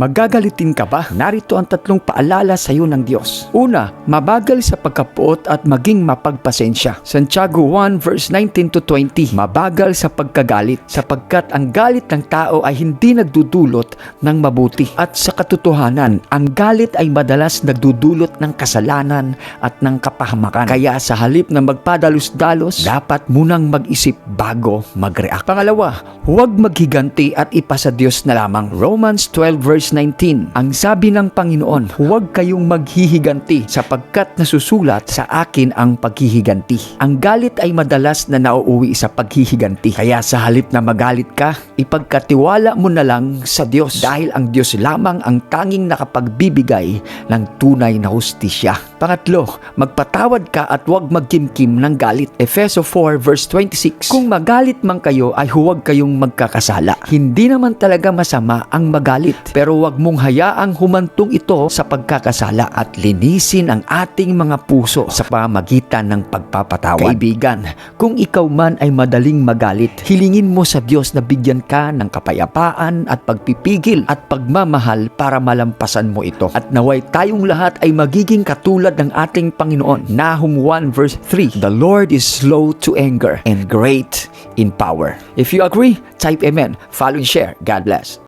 Magagalitin ka ba? Narito ang tatlong paalala sa iyo ng Diyos. Una, mabagal sa pagkapuot at maging mapagpasensya. Santiago 1 verse 19 to 20, mabagal sa pagkagalit sapagkat ang galit ng tao ay hindi nagdudulot ng mabuti. At sa katotohanan, ang galit ay madalas nagdudulot ng kasalanan at ng kapahamakan. Kaya sa halip na magpadalos-dalos, dapat munang mag-isip bago mag-react. Pangalawa, huwag maghiganti at ipasa Diyos na lamang. Romans 12 verse 19, ang sabi ng Panginoon, huwag kayong maghihiganti sapagkat nasusulat sa akin ang paghihiganti. Ang galit ay madalas na nauuwi sa paghihiganti. Kaya sa halip na magalit ka, ipagkatiwala mo na lang sa Diyos dahil ang Diyos lamang ang tanging nakapagbibigay ng tunay na hustisya. Pangatlo, magpatawad ka at huwag magkimkim ng galit. Efeso 4 verse 26, Kung magalit man kayo ay huwag kayong magkakasala. Hindi naman talaga masama ang magalit, pero huwag mong hayaang humantong ito sa pagkakasala at linisin ang ating mga puso sa pamagitan ng pagpapatawad. Kaibigan, kung ikaw man ay madaling magalit, hilingin mo sa Diyos na bigyan ka ng kapayapaan at pagpipigil at pagmamahal para malampasan mo ito. At naway tayong lahat ay magiging katulad ng ating Panginoon. Nahum 1 verse 3, The Lord is slow to anger and great in power. If you agree, type Amen. Follow and share. God bless.